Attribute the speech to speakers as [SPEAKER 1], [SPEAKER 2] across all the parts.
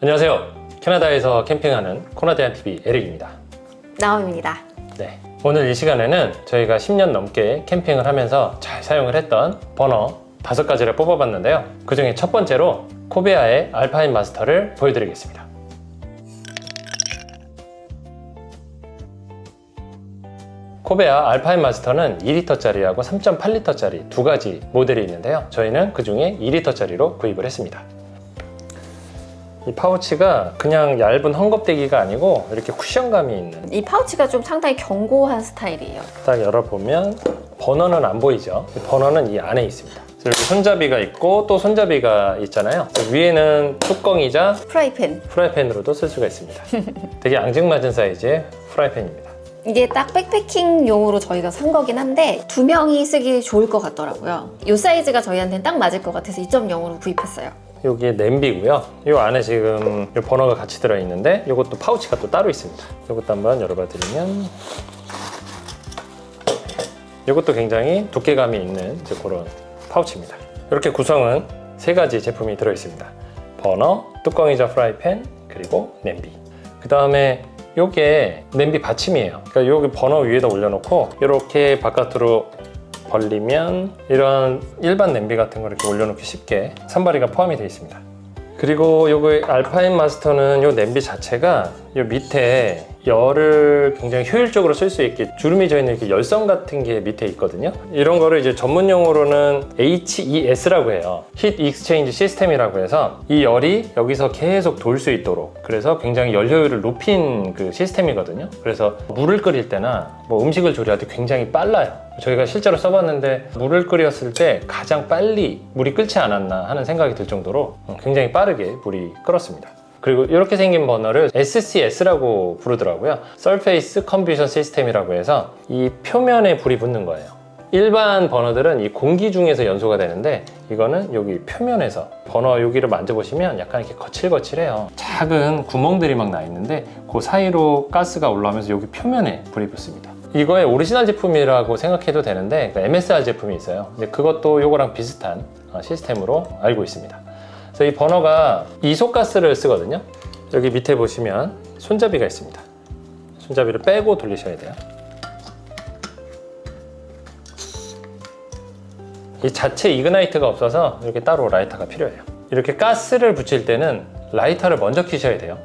[SPEAKER 1] 안녕하세요. 캐나다에서 캠핑하는 코나대한 TV 에릭입니다.
[SPEAKER 2] 나옴입니다.
[SPEAKER 1] 네. 오늘 이 시간에는 저희가 10년 넘게 캠핑을 하면서 잘 사용을 했던 버너 다섯 가지를 뽑아봤는데요. 그 중에 첫 번째로 코베아의 알파인 마스터를 보여드리겠습니다. 코베아 알파인 마스터는 2리터짜리하고 3.8리터짜리 두 가지 모델이 있는데요. 저희는 그 중에 2리터짜리로 구입을 했습니다. 이 파우치가 그냥 얇은 헝겊대기가 아니고 이렇게 쿠션감이 있는
[SPEAKER 2] 이 파우치가 좀 상당히 견고한 스타일이에요.
[SPEAKER 1] 딱 열어보면 버너는 안 보이죠? 버너는 이 안에 있습니다. 그래서 여기 손잡이가 있고 또 손잡이가 있잖아요. 위에는 뚜껑이자
[SPEAKER 2] 프라이팬.
[SPEAKER 1] 프라이팬으로도 쓸 수가 있습니다. 되게 앙증맞은 사이즈의 프라이팬입니다.
[SPEAKER 2] 이게 딱 백패킹용으로 저희가 산 거긴 한데 두 명이 쓰기 좋을 것 같더라고요. 이 사이즈가 저희한테는 딱 맞을 것 같아서 2.0으로 구입했어요.
[SPEAKER 1] 여기에 냄비고요. 이 안에 지금 이 버너가 같이 들어있는데 이것도 파우치가 또 따로 있습니다. 이것도 한번 열어봐 드리면 이것도 굉장히 두께감이 있는 이제 그런 파우치입니다. 이렇게 구성은 세 가지 제품이 들어있습니다. 버너, 뚜껑이자 프라이팬, 그리고 냄비. 그 다음에 이게 냄비 받침이에요. 그러니까 여기 버너 위에다 올려놓고 이렇게 바깥으로 벌리면 이런 일반 냄비 같은 거 이렇게 올려놓기 쉽게 산발이가 포함이 되어 있습니다. 그리고 요거 알파인 마스터는 요 냄비 자체가 요 밑에 열을 굉장히 효율적으로 쓸 수 있게 주름이 져 있는 이렇게 열선 같은 게 밑에 있거든요. 이런 거를 이제 전문 용어로는 HES라고 해요. Heat Exchange System이라고 해서 이 열이 여기서 계속 돌 수 있도록 그래서 굉장히 열 효율을 높인 그 시스템이거든요. 그래서 물을 끓일 때나 뭐 음식을 조리할 때 굉장히 빨라요. 저희가 실제로 써봤는데 물을 끓였을 때 가장 빨리 물이 끓지 않았나 하는 생각이 들 정도로 굉장히 빠르게 물이 끓었습니다. 그리고 이렇게 생긴 버너를 SCS라고 부르더라고요. Surface Combustion System이라고 해서 이 표면에 불이 붙는 거예요. 일반 버너들은 이 공기 중에서 연소가 되는데 이거는 여기 표면에서 버너 여기를 만져보시면 약간 이렇게 거칠거칠해요. 작은 구멍들이 막 나 있는데 그 사이로 가스가 올라오면서 여기 표면에 불이 붙습니다. 이거의 오리지널 제품이라고 생각해도 되는데 그 MSR 제품이 있어요. 근데 그것도 이거랑 비슷한 어, 시스템으로 알고 있습니다. 그래서 이 버너가 이소가스를 쓰거든요. 여기 밑에 보시면 손잡이가 있습니다. 손잡이를 빼고 돌리셔야 돼요. 이 자체 이그나이트가 없어서 이렇게 따로 라이터가 필요해요. 이렇게 가스를 붙일 때는 라이터를 먼저 켜셔야 돼요.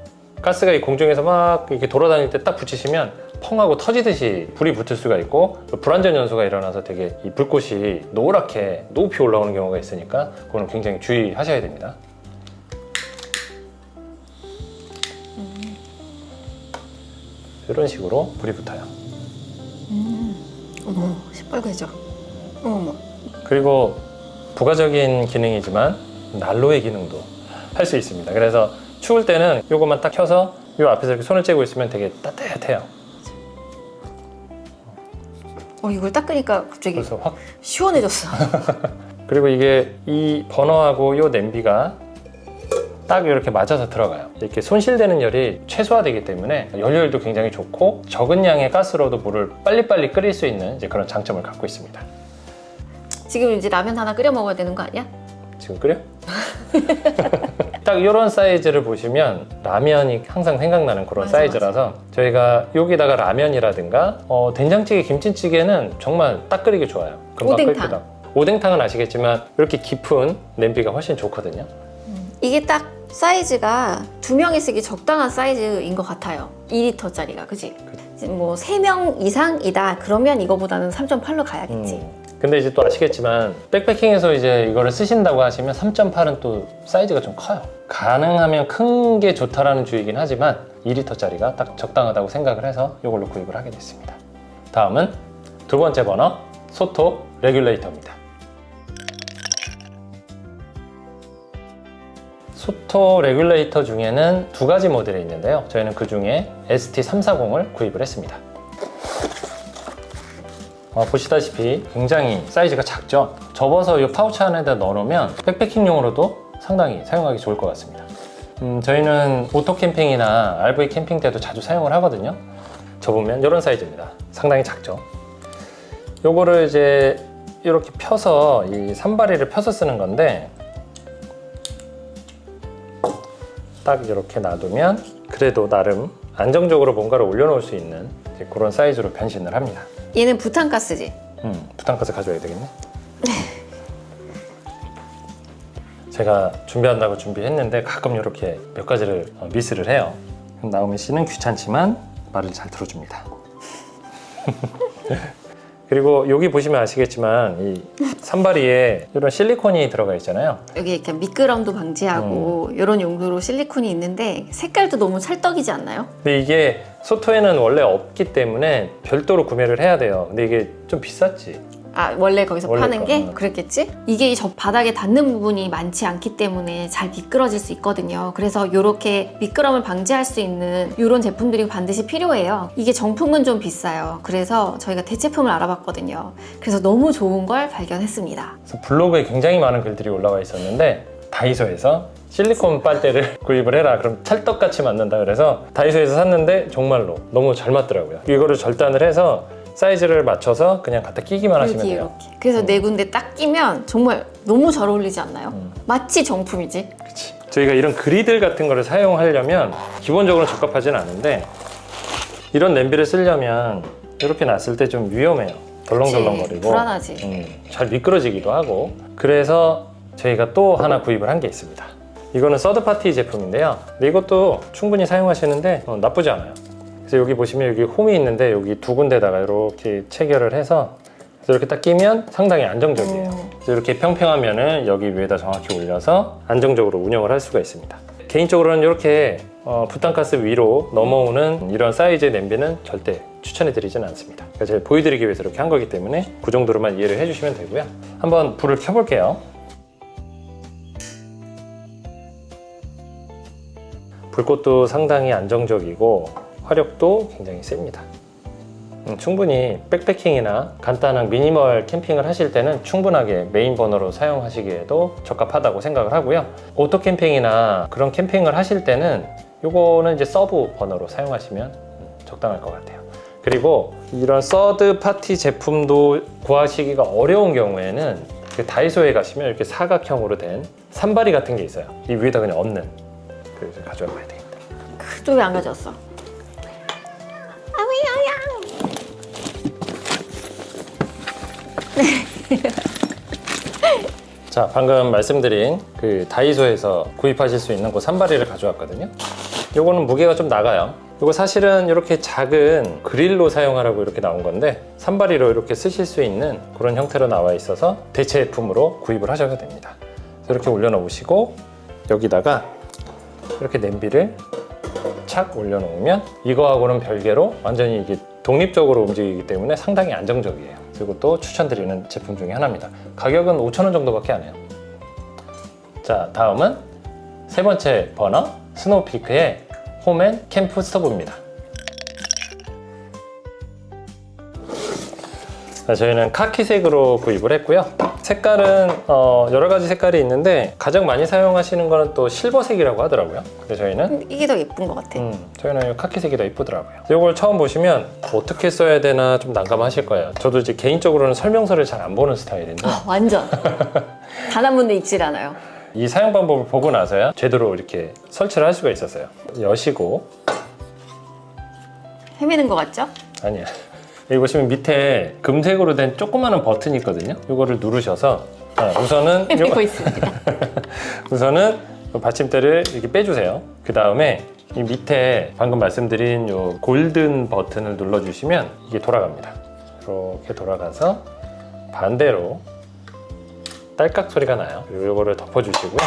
[SPEAKER 1] 가스가 이 공중에서 막 이렇게 돌아다닐 때 딱 붙이시면 펑 하고 터지듯이 불이 붙을 수가 있고 불안전 연소가 일어나서 되게 이 불꽃이 노랗게 높이 올라오는 경우가 있으니까 그거는 굉장히 주의하셔야 됩니다. 이런 식으로 불이 붙어요.
[SPEAKER 2] 어머, 시뻘개져. 어머.
[SPEAKER 1] 그리고 부가적인 기능이지만 난로의 기능도 할 수 있습니다. 그래서 추울 때는 이것만 딱 켜서 이 앞에서 이렇게 손을 째고 있으면 되게 따뜻해요.
[SPEAKER 2] 어, 이걸 닦으니까 갑자기
[SPEAKER 1] 그래서 확
[SPEAKER 2] 시원해졌어.
[SPEAKER 1] 그리고 이게 이 버너하고 이 냄비가 딱 이렇게 맞아서 들어가요. 이렇게 손실되는 열이 최소화되기 때문에 열효율도 굉장히 좋고 적은 양의 가스로도 물을 빨리빨리 끓일 수 있는 이제 그런 장점을 갖고 있습니다.
[SPEAKER 2] 지금 이제 라면 하나 끓여 먹어야 되는 거 아니야?
[SPEAKER 1] 지금 끓여? 딱 이런 사이즈를 보시면 라면이 항상 생각나는 그런
[SPEAKER 2] 맞아,
[SPEAKER 1] 사이즈라서 저희가 여기다가 라면이라든가 어, 된장찌개, 김치찌개는 정말 딱 끓이기 좋아요. 금방
[SPEAKER 2] 오뎅탕.
[SPEAKER 1] 하고. 오뎅탕은 아시겠지만 이렇게 깊은 냄비가 훨씬 좋거든요.
[SPEAKER 2] 이게 딱 사이즈가 두 명이 쓰기 적당한 사이즈인 것 같아요. 2리터짜리가, 그지? 뭐 세 명 이상이다. 그러면 이거보다는 3.8로 가야겠지.
[SPEAKER 1] 음. 근데 이제 또 아시겠지만 백패킹에서 이제 이거를 쓰신다고 하시면 3.8은 또 사이즈가 좀 커요. 가능하면 큰 게 좋다라는 주의긴 하지만 2리터짜리가 딱 적당하다고 생각을 해서 이걸로 구입을 하게 됐습니다. 다음은 두 번째 버너 소토 레귤레이터입니다. 소토 레귤레이터 중에는 두 가지 모델이 있는데요. 저희는 그 중에 ST340을 구입을 했습니다. 어, 보시다시피 굉장히 사이즈가 작죠? 접어서 이 파우치 안에다 넣어놓으면 백패킹용으로도 상당히 사용하기 좋을 것 같습니다. 음, 저희는 오토 캠핑이나 RV 캠핑 때도 자주 사용을 하거든요. 접으면 이런 사이즈입니다. 상당히 작죠? 요거를 이제 이렇게 펴서 이 산바리를 펴서 쓰는 건데 딱 이렇게 놔두면 그래도 나름 안정적으로 뭔가를 올려놓을 수 있는 그런 사이즈로 변신을 합니다.
[SPEAKER 2] 얘는 부탄가스지.
[SPEAKER 1] 음, 부탄가스 가져와야 되겠네. 제가 준비한다고 준비했는데 가끔 이렇게 몇 가지를 어, 미스를 해요. 그럼 나오미 씨는 귀찮지만 말을 잘 들어줍니다. 그리고 여기 보시면 아시겠지만 이 산바리에 이런 실리콘이 들어가 있잖아요.
[SPEAKER 2] 여기 이렇게 미끄럼도 방지하고 이런 용도로 실리콘이 있는데 색깔도 너무 찰떡이지 않나요?
[SPEAKER 1] 근데 이게 소토에는 원래 없기 때문에 별도로 구매를 해야 돼요. 근데 이게 좀 비쌌지.
[SPEAKER 2] 아 원래 거기서
[SPEAKER 1] 원래
[SPEAKER 2] 파는
[SPEAKER 1] 거,
[SPEAKER 2] 게
[SPEAKER 1] 음.
[SPEAKER 2] 그랬겠지? 이게 저 바닥에 닿는 부분이 많지 않기 때문에 잘 미끄러질 수 있거든요. 그래서 이렇게 미끄럼을 방지할 수 있는 이런 제품들이 반드시 필요해요. 이게 정품은 좀 비싸요. 그래서 저희가 대체품을 알아봤거든요. 그래서 너무 좋은 걸 발견했습니다.
[SPEAKER 1] 그래서 블로그에 굉장히 많은 글들이 올라와 있었는데 다이소에서 실리콘 빨대를 구입을 해라 그럼 찰떡같이 맞는다 그래서 다이소에서 샀는데 정말로 너무 잘 맞더라고요 이거를 절단을 해서 사이즈를 맞춰서 그냥 갖다 끼기만 하시면
[SPEAKER 2] 여기
[SPEAKER 1] 돼요
[SPEAKER 2] 이렇게. 그래서 네 군데 딱 끼면 정말 너무 잘 어울리지 않나요?
[SPEAKER 1] 음.
[SPEAKER 2] 마치 정품이지.
[SPEAKER 1] 그치. 저희가 이런 그리들 같은 거를 사용하려면 기본적으로 적합하진 않은데 이런 냄비를 쓰려면 이렇게 놨을 때 좀 위험해요 덜렁덜렁거리고
[SPEAKER 2] 불안하지.
[SPEAKER 1] 음, 잘 미끄러지기도 하고 그래서 저희가 또 하나 구입을 한 게 있습니다 이거는 서드파티 제품인데요 근데 이것도 충분히 사용하시는데 어, 나쁘지 않아요 그래서 여기 보시면 여기 홈이 있는데 여기 두 군데다가 이렇게 체결을 해서 이렇게 딱 끼면 상당히 안정적이에요 이렇게 평평하면은 여기 위에다 정확히 올려서 안정적으로 운영을 할 수가 있습니다 개인적으로는 이렇게 어, 부탄가스 위로 넘어오는 이런 사이즈의 냄비는 절대 추천해 드리진 않습니다. 그러니까 제가 보여드리기 위해서 이렇게 한 거기 때문에 그 정도로만 이해를 해주시면 되고요. 한번 불을 켜볼게요. 불꽃도 상당히 안정적이고 화력도 굉장히 셉니다. 음, 충분히 백패킹이나 간단한 미니멀 캠핑을 하실 때는 충분하게 메인 버너로 사용하시기에도 적합하다고 생각을 하고요. 오토 캠핑이나 그런 캠핑을 하실 때는 이거는 이제 서브 버너로 사용하시면 음, 적당할 것 같아요. 그리고 이런 서드 파티 제품도 구하시기가 어려운 경우에는 그 다이소에 가시면 이렇게 사각형으로 된 산바리 같은 게 있어요. 이 위에다 그냥 얹는. 그래서 가져와 봐야 되겠다.
[SPEAKER 2] 그쪽에 안 가져왔어.
[SPEAKER 1] 자, 방금 말씀드린 그 다이소에서 구입하실 수 있는 그 산바리를 가져왔거든요. 요거는 무게가 좀 나가요. 이거 사실은 이렇게 작은 그릴로 사용하라고 이렇게 나온 건데 산바리로 이렇게 쓰실 수 있는 그런 형태로 나와 있어서 대체품으로 구입을 하셔도 됩니다. 이렇게 올려놓으시고 여기다가 이렇게 냄비를 착 올려놓으면 이거하고는 별개로 완전히 이게 독립적으로 움직이기 때문에 상당히 안정적이에요. 그리고 또 추천드리는 제품 중에 하나입니다. 가격은 5,000원 정도밖에 안 해요. 자, 다음은 세 번째 버너 스노우피크의 홈앤 캠프 스토브입니다. 저희는 카키색으로 구입을 했고요. 색깔은 어, 여러 가지 색깔이 있는데 가장 많이 사용하시는 거는 또 실버색이라고 하더라고요. 근데 저희는
[SPEAKER 2] 이게 더 예쁜 것 같아.
[SPEAKER 1] 음, 저희는 이 카키색이 더 이쁘더라고요. 이걸 처음 보시면 어떻게 써야 되나 좀 난감하실 거예요. 저도 이제 개인적으로는 설명서를 잘 안 보는 스타일인데
[SPEAKER 2] 아, 완전. 단 한 번도 읽질 않아요.
[SPEAKER 1] 이 사용 방법을 보고 나서야 제대로 이렇게 설치를 할 수가 있었어요. 여시고
[SPEAKER 2] 헤매는 것 같죠?
[SPEAKER 1] 아니야. 여기 보시면 밑에 금색으로 된 조그마한 버튼이 있거든요. 이거를 누르셔서 자, 우선은
[SPEAKER 2] 헤매고
[SPEAKER 1] 요거-
[SPEAKER 2] 있습니다.
[SPEAKER 1] 우선은 이 받침대를 이렇게 빼주세요. 그 다음에 이 밑에 방금 말씀드린 요 골든 버튼을 눌러주시면 이게 돌아갑니다. 이렇게 돌아가서 반대로 딸깍 소리가 나요. 그리고 이거를 덮어주시고요.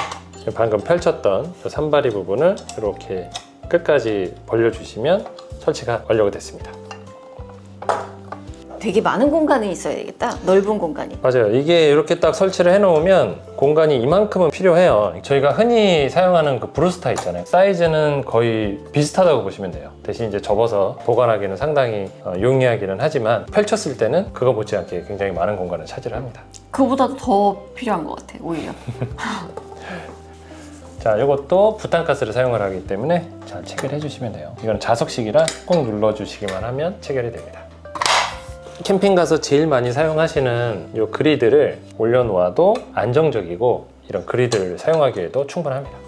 [SPEAKER 1] 방금 펼쳤던 저 산바리 부분을 이렇게 끝까지 벌려주시면 설치가 완료가 됐습니다.
[SPEAKER 2] 되게 많은 공간이 있어야 되겠다. 넓은 공간이.
[SPEAKER 1] 맞아요. 이게 이렇게 딱 설치를 해놓으면 공간이 이만큼은 필요해요. 저희가 흔히 사용하는 그 브루스타 있잖아요. 사이즈는 거의 비슷하다고 보시면 돼요. 대신 이제 접어서 보관하기는 상당히 어, 용이하기는 하지만 펼쳤을 때는 그거 못지않게 굉장히 많은 공간을 차지를 합니다.
[SPEAKER 2] 그보다 더 필요한 것 같아. 오히려.
[SPEAKER 1] 자, 이것도 부탄가스를 사용을 하기 때문에 잘 체결해 주시면 돼요. 이건 자석식이라 꼭 눌러 주시기만 하면 체결이 됩니다. 캠핑 가서 제일 많이 사용하시는 이 그리드를 올려놓아도 안정적이고 이런 그리드를 사용하기에도 충분합니다.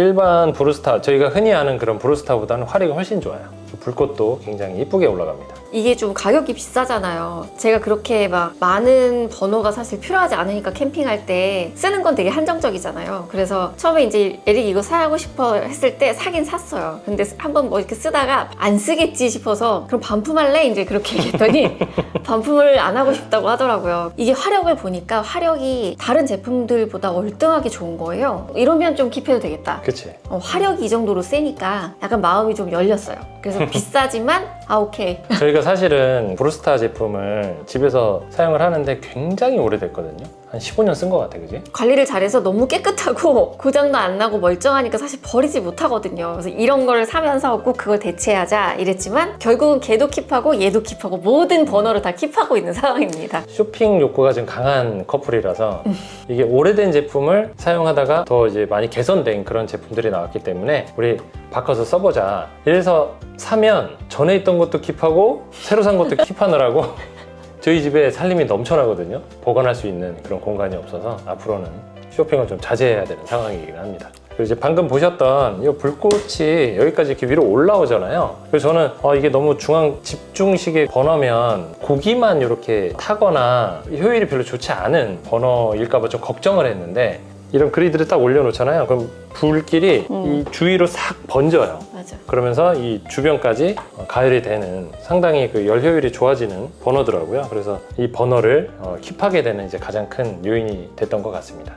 [SPEAKER 2] 음.
[SPEAKER 1] 일반 브루스타 저희가 흔히 아는 그런 브루스타보다는 화력이 훨씬 좋아요. 불꽃도 굉장히 이쁘게 올라갑니다.
[SPEAKER 2] 이게 좀 가격이 비싸잖아요. 제가 그렇게 막 많은 번호가 사실 필요하지 않으니까 캠핑할 때 쓰는 건 되게 한정적이잖아요. 그래서 처음에 이제 에릭 이거 사고 싶어 했을 때 사긴 샀어요. 근데 한번 뭐 이렇게 쓰다가 안 쓰겠지 싶어서 그럼 반품할래? 이제 그렇게 얘기했더니 반품을 안 하고 싶다고 하더라고요. 이게 화력을 보니까 화력이 다른 제품들보다 월등하게 좋은 거예요. 이러면 좀 킵해도 되겠다.
[SPEAKER 1] 그치?
[SPEAKER 2] 어, 화력이 이 정도로 세니까 약간 마음이 좀 열렸어요. 그래서 비싸지만 아 오케이
[SPEAKER 1] 저희가 사실은 브루스타 제품을 집에서 사용을 하는데 굉장히 오래됐거든요. 한 15년 쓴 것 같아, 그지?
[SPEAKER 2] 관리를 잘해서 너무 깨끗하고 고장도 안 나고 멀쩡하니까 사실 버리지 못하거든요. 그래서 이런 거를 사면서 꼭 그걸 대체하자 이랬지만 결국은 걔도 킵하고 얘도 킵하고 모든 번호를 다 킵하고 있는 상황입니다.
[SPEAKER 1] 쇼핑 욕구가 좀 강한 커플이라서 이게 오래된 제품을 사용하다가 더 이제 많이 개선된 그런 제품들이 나왔기 때문에 우리 바꿔서 써보자. 이래서 사면 전에 있던 것도 킵하고 새로 산 것도 킵하느라고 저희 집에 살림이 넘쳐나거든요. 보관할 수 있는 그런 공간이 없어서 앞으로는 쇼핑을 좀 자제해야 되는 상황이긴 합니다. 그리고 이제 방금 보셨던 이 불꽃이 여기까지 이렇게 위로 올라오잖아요. 그래서 저는 어, 이게 너무 중앙 집중식의 버너면 고기만 이렇게 타거나 효율이 별로 좋지 않은 버너일까봐 좀 걱정을 했는데 이런 그리드를 딱 올려놓잖아요. 그럼 불길이
[SPEAKER 2] 음.
[SPEAKER 1] 이 주위로 싹 번져요.
[SPEAKER 2] 맞아.
[SPEAKER 1] 그러면서 이 주변까지 가열이 되는 상당히 그 열 효율이 좋아지는 버너더라고요. 그래서 이 버너를 어, 킵하게 되는 이제 가장 큰 요인이 됐던 것 같습니다.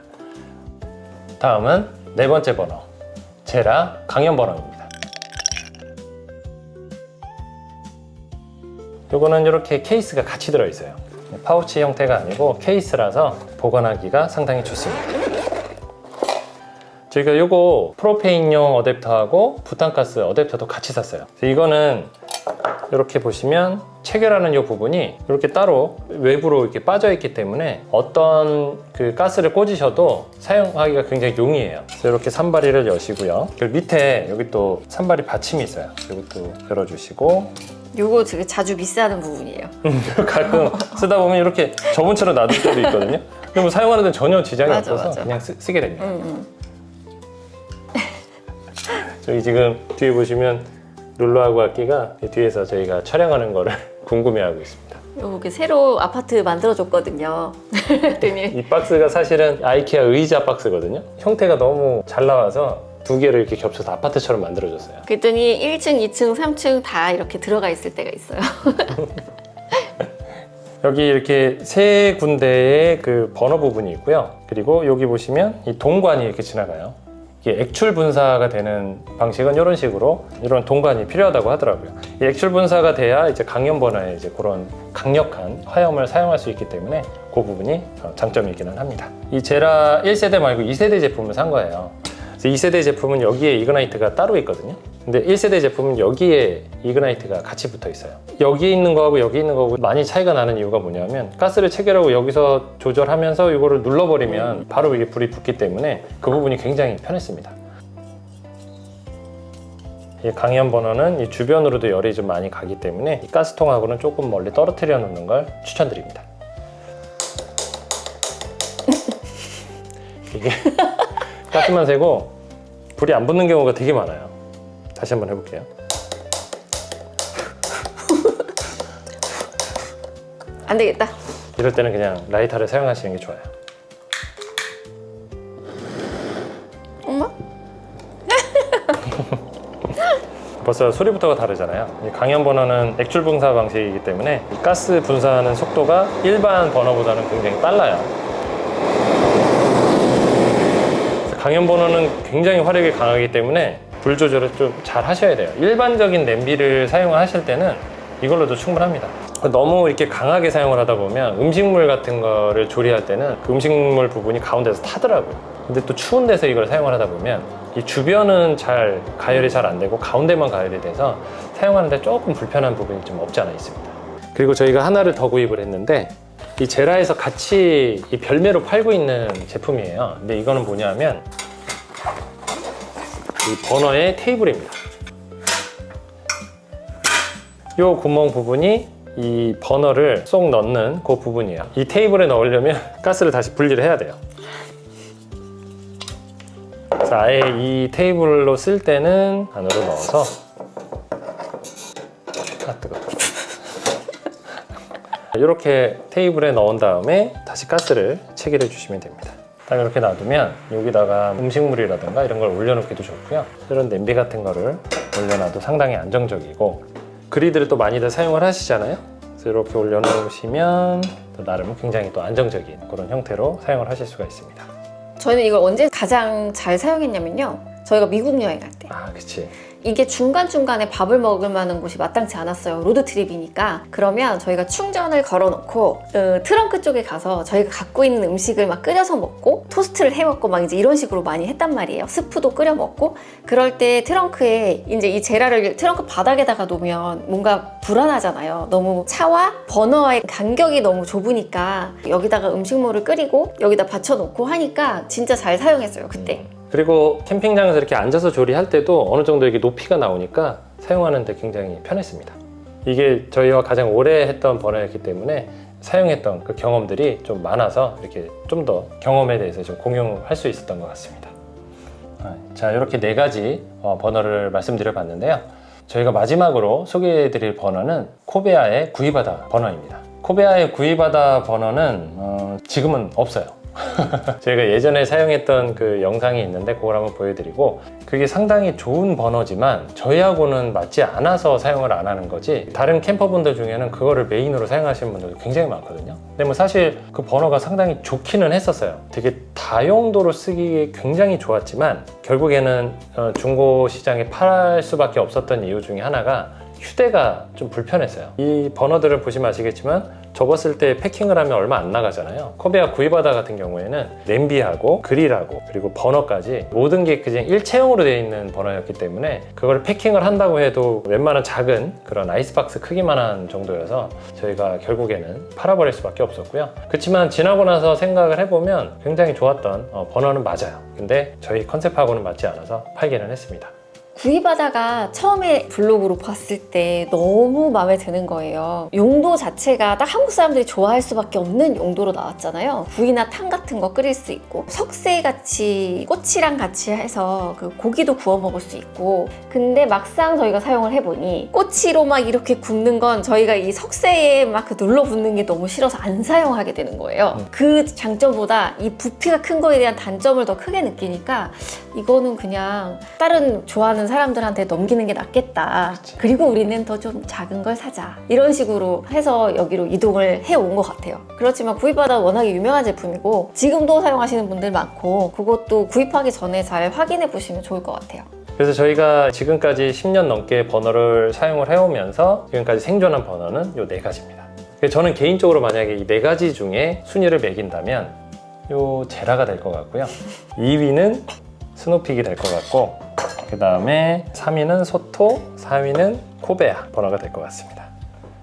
[SPEAKER 1] 다음은 네 번째 버너, 제라 강연 버너입니다. 요거는 이렇게 케이스가 같이 들어있어요. 파우치 형태가 아니고 케이스라서 보관하기가 상당히 좋습니다. 저희가 요거 프로페인용 어댑터하고 부탄가스 어댑터도 같이 샀어요. 이거는 이렇게 보시면 체결하는 이 부분이 이렇게 따로 외부로 이렇게 빠져 있기 때문에 어떤 그 가스를 꽂으셔도 사용하기가 굉장히 용이해요. 그래서 이렇게 산바리를 여시고요. 그리고 밑에 여기 또 산바리 받침이 있어요. 이것도 열어주시고
[SPEAKER 2] 요거 되게 자주 미스하는 부분이에요.
[SPEAKER 1] 가끔 쓰다 보면 이렇게 저번처럼 놔둘 때도 있거든요. 근데 뭐 사용하는 데 전혀 지장이
[SPEAKER 2] 맞아,
[SPEAKER 1] 없어서
[SPEAKER 2] 맞아.
[SPEAKER 1] 그냥 쓰, 게 됩니다.
[SPEAKER 2] 음, 음.
[SPEAKER 1] 저희 지금 뒤에 보시면 룰루하고 악기가 뒤에서 저희가 촬영하는 거를 궁금해하고 있습니다.
[SPEAKER 2] 요게 새로 아파트 만들어줬거든요. 그랬더니
[SPEAKER 1] 이 박스가 사실은 아이케아 의자 박스거든요. 형태가 너무 잘 나와서 두 개를 이렇게 겹쳐서 아파트처럼 만들어졌어요.
[SPEAKER 2] 그랬더니 1층, 2층, 3층 다 이렇게 들어가 있을 때가 있어요.
[SPEAKER 1] 여기 이렇게 세 군데의 그 버너 부분이 있고요. 그리고 여기 보시면 이 동관이 이렇게 지나가요. 이게 액출 분사가 되는 방식은 이런 식으로 이런 동관이 필요하다고 하더라고요. 이 액출 분사가 돼야 이제 강연 버너에 이제 그런 강력한 화염을 사용할 수 있기 때문에 그 부분이 어, 장점이기는 합니다. 이 제라 1세대 말고 2세대 제품을 산 거예요. 그래서 2세대 제품은 여기에 이그나이트가 따로 있거든요. 근데 1세대 제품은 여기에 이그나이트가 같이 붙어 있어요. 여기 있는 거하고 여기 있는 거하고 많이 차이가 나는 이유가 뭐냐면 가스를 체결하고 여기서 조절하면서 이거를 눌러버리면 바로 이게 불이 붙기 때문에 그 부분이 굉장히 편했습니다. 이 강연 버너는 이 주변으로도 열이 좀 많이 가기 때문에 이 가스통하고는 조금 멀리 떨어뜨려 놓는 걸 추천드립니다. 이게 가스만 세고 불이 안 붙는 경우가 되게 많아요. 다시 한번 해볼게요.
[SPEAKER 2] 안 되겠다.
[SPEAKER 1] 이럴 때는 그냥 라이터를 사용하시는 게 좋아요.
[SPEAKER 2] 엄마?
[SPEAKER 1] 벌써 소리부터가 다르잖아요. 이 강연 버너는 액출 분사 방식이기 때문에 이 가스 분사하는 속도가 일반 버너보다는 굉장히 빨라요. 그래서 강연 버너는 굉장히 화력이 강하기 때문에 불 조절을 좀 잘 하셔야 돼요. 일반적인 냄비를 사용을 하실 때는 이걸로도 충분합니다. 너무 이렇게 강하게 사용을 하다 보면 음식물 같은 거를 조리할 때는 그 음식물 부분이 가운데서 타더라고요. 근데 또 추운 데서 이걸 사용을 하다 보면 이 주변은 잘 가열이 잘 안 되고 가운데만 가열이 돼서 사용하는데 조금 불편한 부분이 좀 없지 않아 있습니다. 그리고 저희가 하나를 더 구입을 했는데 이 제라에서 같이 이 별매로 팔고 있는 제품이에요. 근데 이거는 뭐냐면 이 버너의 테이블입니다. 이 구멍 부분이 이 버너를 쏙 넣는 그 부분이에요. 이 테이블에 넣으려면 가스를 다시 분리를 해야 돼요. 자, 아예 이 테이블로 쓸 때는 안으로 넣어서 아 뜨거. 이렇게 테이블에 넣은 다음에 다시 가스를 체결해 주시면 됩니다. 딱 이렇게 놔두면 여기다가 음식물이라든가 이런 걸 올려놓기도 좋고요. 이런 냄비 같은 거를 올려놔도 상당히 안정적이고 그리드를 또 많이들 사용을 하시잖아요. 그래서 이렇게 올려놓으시면 또 나름 굉장히 또 안정적인 그런 형태로 사용을 하실 수가 있습니다.
[SPEAKER 2] 저희는 이걸 언제 가장 잘 사용했냐면요. 저희가 미국 여행 갈 때.
[SPEAKER 1] 아, 그치.
[SPEAKER 2] 이게 중간중간에 밥을 먹을 만한 곳이 마땅치 않았어요. 로드트립이니까. 그러면 저희가 충전을 걸어놓고 어, 트렁크 쪽에 가서 저희가 갖고 있는 음식을 막 끓여서 먹고 토스트를 해 먹고 막 이제 이런 식으로 많이 했단 말이에요. 스프도 끓여 먹고 그럴 때 트렁크에 이제 이 제라를 트렁크 바닥에다가 놓으면 뭔가 불안하잖아요. 너무 차와 버너와의 간격이 너무 좁으니까 여기다가 음식물을 끓이고 여기다 받쳐놓고 하니까 진짜 잘 사용했어요. 그때.
[SPEAKER 1] 그리고 캠핑장에서 이렇게 앉아서 조리할 때도 어느 정도 이게 높이가 나오니까 사용하는데 굉장히 편했습니다. 이게 저희와 가장 오래 했던 버너였기 때문에 사용했던 그 경험들이 좀 많아서 이렇게 좀 더 경험에 대해서 좀 공유할 수 있었던 것 같습니다. 아, 자, 이렇게 네 가지 어, 버너를 말씀드려 봤는데요. 저희가 마지막으로 소개해 드릴 버너는 코베아의 구이바다 버너입니다. 코베아의 구이바다 버너는 어, 지금은 없어요. 저희가 예전에 사용했던 그 영상이 있는데 그걸 한번 보여드리고 그게 상당히 좋은 버너지만 저희하고는 맞지 않아서 사용을 안 하는 거지 다른 캠퍼분들 중에는 그거를 메인으로 사용하시는 분들도 굉장히 많거든요 근데 뭐 사실 그 버너가 상당히 좋기는 했었어요 되게 다용도로 쓰기에 굉장히 좋았지만 결국에는 어, 중고 시장에 팔 수밖에 없었던 이유 중에 하나가 휴대가 좀 불편했어요. 이 버너들을 보시면 아시겠지만 접었을 때 패킹을 하면 얼마 안 나가잖아요. 코베아 구이바다 같은 경우에는 냄비하고 그릴하고 그리고 버너까지 모든 게 그냥 일체형으로 되어 있는 버너였기 때문에 그걸 패킹을 한다고 해도 웬만한 작은 그런 아이스박스 크기만한 정도여서 저희가 결국에는 팔아버릴 수밖에 없었고요. 그렇지만 지나고 나서 생각을 해보면 굉장히 좋았던 어, 버너는 맞아요. 근데 저희 컨셉하고는 맞지 않아서 팔기는 했습니다.
[SPEAKER 2] 구이바다가 처음에 블로그로 봤을 때 너무 마음에 드는 거예요. 용도 자체가 딱 한국 사람들이 좋아할 수밖에 없는 용도로 나왔잖아요. 구이나 탕 같은 거 끓일 수 있고 석쇠 같이 꼬치랑 같이 해서 그 고기도 구워 먹을 수 있고 근데 막상 저희가 사용을 해보니 꼬치로 막 이렇게 굽는 건 저희가 이 석쇠에 막 그 눌러붙는 게 너무 싫어서 안 사용하게 되는 거예요.
[SPEAKER 1] 음.
[SPEAKER 2] 그 장점보다 이 부피가 큰 거에 대한 단점을 더 크게 느끼니까 이거는 그냥 다른 좋아하는 사람들한테 넘기는 게 낫겠다. 그리고 우리는 더 좀 작은 걸 사자. 이런 식으로 해서 여기로 이동을 해온 것 같아요. 그렇지만 구입받아 워낙에 유명한 제품이고 지금도 사용하시는 분들 많고 그것도 구입하기 전에 잘 확인해 보시면 좋을 것 같아요.
[SPEAKER 1] 그래서 저희가 지금까지 10년 넘게 버너를 사용을 해오면서 지금까지 생존한 버너는 이네 가지입니다. 그래서 저는 개인적으로 만약에 이 네 가지 중에 순위를 매긴다면 요 제라가 될 것 같고요. 2위는 스노픽이 될 것 같고 그 다음에 3위는 소토, 4위는 코베아 버너가 될 것 같습니다.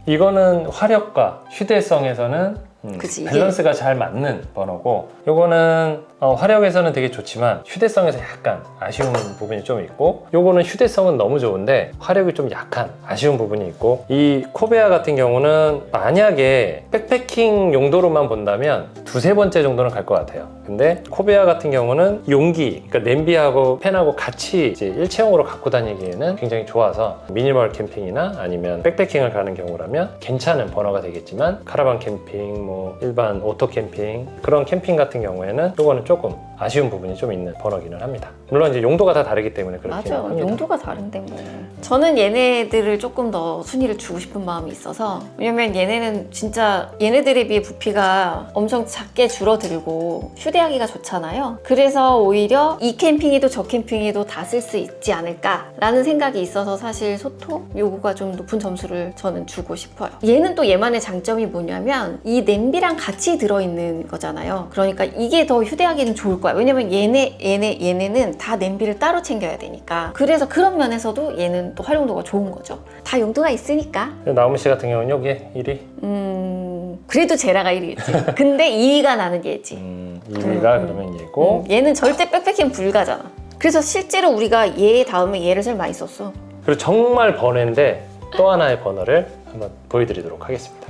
[SPEAKER 1] 이거는 화력과 휴대성에서는 음,
[SPEAKER 2] 그치, 이게-
[SPEAKER 1] 밸런스가 잘 맞는 버너고 요거는 어, 화력에서는 되게 좋지만 휴대성에서 약간 아쉬운 부분이 좀 있고 요거는 휴대성은 너무 좋은데 화력이 좀 약한 아쉬운 부분이 있고 이 코베아 같은 경우는 만약에 백패킹 용도로만 본다면 두세 번째 정도는 갈 것 같아요. 근데 코베아 같은 경우는 용기 그러니까 냄비하고 팬하고 같이 이제 일체형으로 갖고 다니기에는 굉장히 좋아서 미니멀 캠핑이나 아니면 백패킹을 가는 경우라면 괜찮은 버너가 되겠지만 카라반 캠핑 뭐 일반 오토 캠핑 그런 캠핑 같은 경우에는 요거는 조금 아쉬운 부분이 좀 있는 버너기는 합니다 물론 이제 용도가 다 다르기 때문에 그렇긴
[SPEAKER 2] 맞아요.
[SPEAKER 1] 합니다
[SPEAKER 2] 용도가 다른데 뭐. 저는 얘네들을 조금 더 순위를 주고 싶은 마음이 있어서 왜냐면 얘네는 진짜 얘네들에 비해 부피가 엄청 작게 줄어들고 휴대하기가 좋잖아요. 그래서 오히려 이 캠핑에도 저 캠핑에도 다 쓸 수 있지 않을까라는 생각이 있어서 사실 소토 요거가 좀 높은 점수를 저는 주고 싶어요. 얘는 또 얘만의 장점이 뭐냐면 이 냄비랑 같이 들어있는 거잖아요. 그러니까 이게 더 휴대하기는 좋을 거 야. 왜냐면 얘네 얘네 얘네는 다 냄비를 따로 챙겨야 되니까. 그래서 그런 면에서도 얘는 또 활용도가 좋은 거죠. 다 용도가 있으니까.
[SPEAKER 1] 나우미 씨 같은 경우는 여기 1위
[SPEAKER 2] 음 그래도 제라가 1위겠지. 근데 2위가 나는 얘지.
[SPEAKER 1] 음, 2위가
[SPEAKER 2] 음,
[SPEAKER 1] 그러면 얘고
[SPEAKER 2] 음, 얘는 절대 백패킹 불가잖아. 그래서 실제로 우리가 얘 다음에 얘를 제일 많이 썼어.
[SPEAKER 1] 그리고 정말 버너인데 또 하나의 버너를 한번 보여드리도록 하겠습니다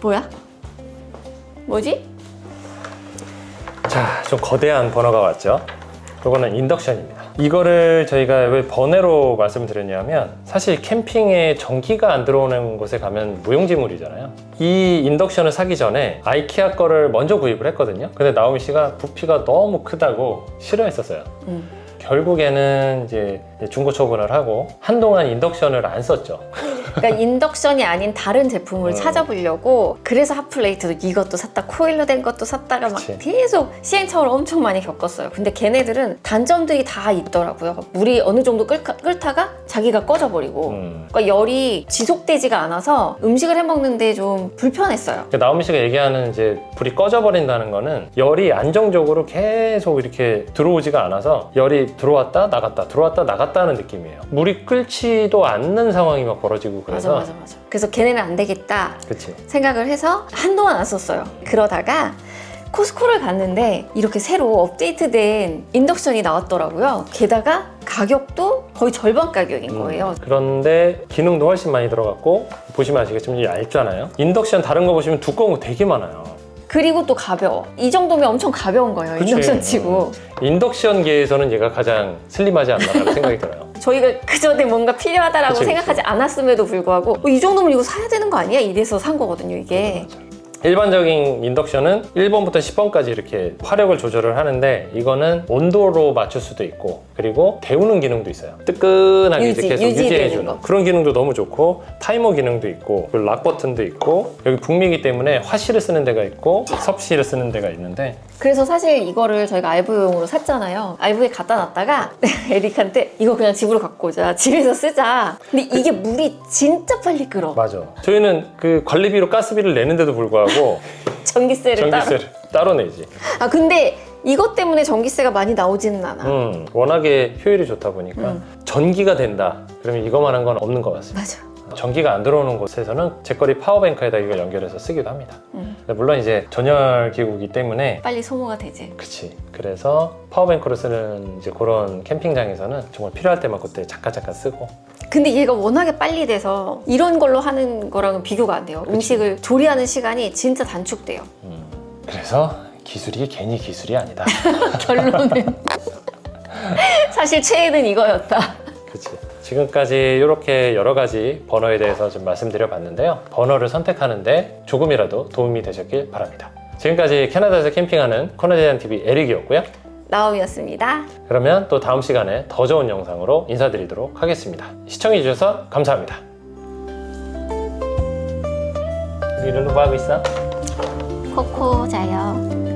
[SPEAKER 2] 뭐야? 뭐지?
[SPEAKER 1] 자, 좀 거대한 버너가 왔죠 그거는 인덕션입니다. 이거를 저희가 왜 번외로 말씀드렸냐면 사실 캠핑에 전기가 안 들어오는 곳에 가면 무용지물이잖아요. 이 인덕션을 사기 전에 아이키아 거를 먼저 구입을 했거든요. 근데 나오미 씨가 부피가 너무 크다고 싫어했었어요.
[SPEAKER 2] 음.
[SPEAKER 1] 결국에는 이제 중고 처분을 하고 한동안 인덕션을 안 썼죠.
[SPEAKER 2] 그러니까 인덕션이 아닌 다른 제품을
[SPEAKER 1] 음.
[SPEAKER 2] 찾아보려고 그래서 핫플레이트도 이것도 샀다 코일로 된 것도 샀다가 막
[SPEAKER 1] 그치.
[SPEAKER 2] 계속 시행착오를 엄청 많이 겪었어요. 근데 걔네들은 단점들이 다 있더라고요. 물이 어느 정도 끓까, 끓다가 자기가 꺼져버리고
[SPEAKER 1] 음.
[SPEAKER 2] 그러니까 열이 지속되지가 않아서 음식을 해 먹는데 좀 불편했어요.
[SPEAKER 1] 그 나오미 씨가 얘기하는 이제 불이 꺼져버린다는 거는 열이 안정적으로 계속 이렇게 들어오지가 않아서 열이 들어왔다 나갔다 들어왔다 나갔다 하는 느낌이에요. 물이 끓지도 않는 상황이 막 벌어지고 그래서
[SPEAKER 2] 맞아 맞아 맞아. 그래서 걔네는 안 되겠다
[SPEAKER 1] 그치.
[SPEAKER 2] 생각을 해서 한동안 안 썼어요. 그러다가 코스코를 갔는데 이렇게 새로 업데이트된 인덕션이 나왔더라고요. 게다가 가격도 거의 절반 가격인
[SPEAKER 1] 음.
[SPEAKER 2] 거예요.
[SPEAKER 1] 그런데 기능도 훨씬 많이 들어갔고 보시면 아시겠지만 얇잖아요. 인덕션 다른 거 보시면 두꺼운 거 되게 많아요.
[SPEAKER 2] 그리고 또 가벼워. 이 정도면 엄청 가벼운 거예요.
[SPEAKER 1] 그치.
[SPEAKER 2] 인덕션 치고.
[SPEAKER 1] 인덕션계에서는 얘가 가장 슬림하지 않나라는 생각이 들어요.
[SPEAKER 2] 저희가 그 전에 뭔가 필요하다라고
[SPEAKER 1] 그치,
[SPEAKER 2] 생각하지 않았음에도 불구하고 어, 이 정도면 이거 사야 되는 거 아니야? 이래서 산 거거든요, 이게.
[SPEAKER 1] 일반적인 인덕션은 1번부터 10번까지 이렇게 화력을 조절을 하는데 이거는 온도로 맞출 수도 있고 그리고 데우는 기능도 있어요. 뜨끈하게
[SPEAKER 2] 유지,
[SPEAKER 1] 이제 계속 유지해주는
[SPEAKER 2] 거.
[SPEAKER 1] 그런 기능도 너무 좋고 타이머 기능도 있고 그리고 락 버튼도 있고 여기 북미이기 때문에 화실을 쓰는 데가 있고 섭실을 쓰는 데가 있는데
[SPEAKER 2] 그래서 사실 이거를 저희가 RV용으로 샀잖아요. RV에 갖다 놨다가 에릭한테 이거 그냥 집으로 갖고 오자. 집에서 쓰자. 근데 이게 물이 진짜 빨리 끓어.
[SPEAKER 1] 맞아. 저희는 그 관리비로 가스비를 내는데도 불구하고
[SPEAKER 2] 전기세를 따로.
[SPEAKER 1] 전기세를 따로 내지.
[SPEAKER 2] 아 근데 이것 때문에 전기세가 많이 나오지는 않아.
[SPEAKER 1] 음, 워낙에 효율이 좋다 보니까
[SPEAKER 2] 음.
[SPEAKER 1] 전기가 된다. 그러면 이거만한 건 없는 것 같습니다.
[SPEAKER 2] 맞아.
[SPEAKER 1] 전기가 안 들어오는 곳에서는 제거리 파워뱅크에다 이걸 연결해서 쓰기도 합니다.
[SPEAKER 2] 음.
[SPEAKER 1] 근데 물론 이제 전열 기구이기 때문에
[SPEAKER 2] 빨리 소모가 되지.
[SPEAKER 1] 그치. 그래서 파워뱅크로 쓰는 이제 그런 캠핑장에서는 정말 필요할 때만 그때 잠깐 잠깐 쓰고
[SPEAKER 2] 근데 얘가 워낙에 빨리 돼서 이런 걸로 하는 거랑은 비교가 안 돼요. 음식을 조리하는 시간이 진짜 단축돼요.
[SPEAKER 1] 음. 그래서 기술이 괜히 기술이 아니다.
[SPEAKER 2] 결론은 사실 최애는 이거였다.
[SPEAKER 1] 그치. 지금까지 이렇게 여러 가지 버너에 대해서 좀 말씀드려 봤는데요. 버너를 선택하는데 조금이라도 도움이 되셨길 바랍니다. 지금까지 캐나다에서 캠핑하는 코너제한 TV 에릭이었고요.
[SPEAKER 2] 나옴이었습니다.
[SPEAKER 1] 그러면 또 다음 시간에 더 좋은 영상으로 인사드리도록 하겠습니다. 시청해주셔서 감사합니다. 우리 룰루 뭐 하고 있어?
[SPEAKER 2] 코코 자요.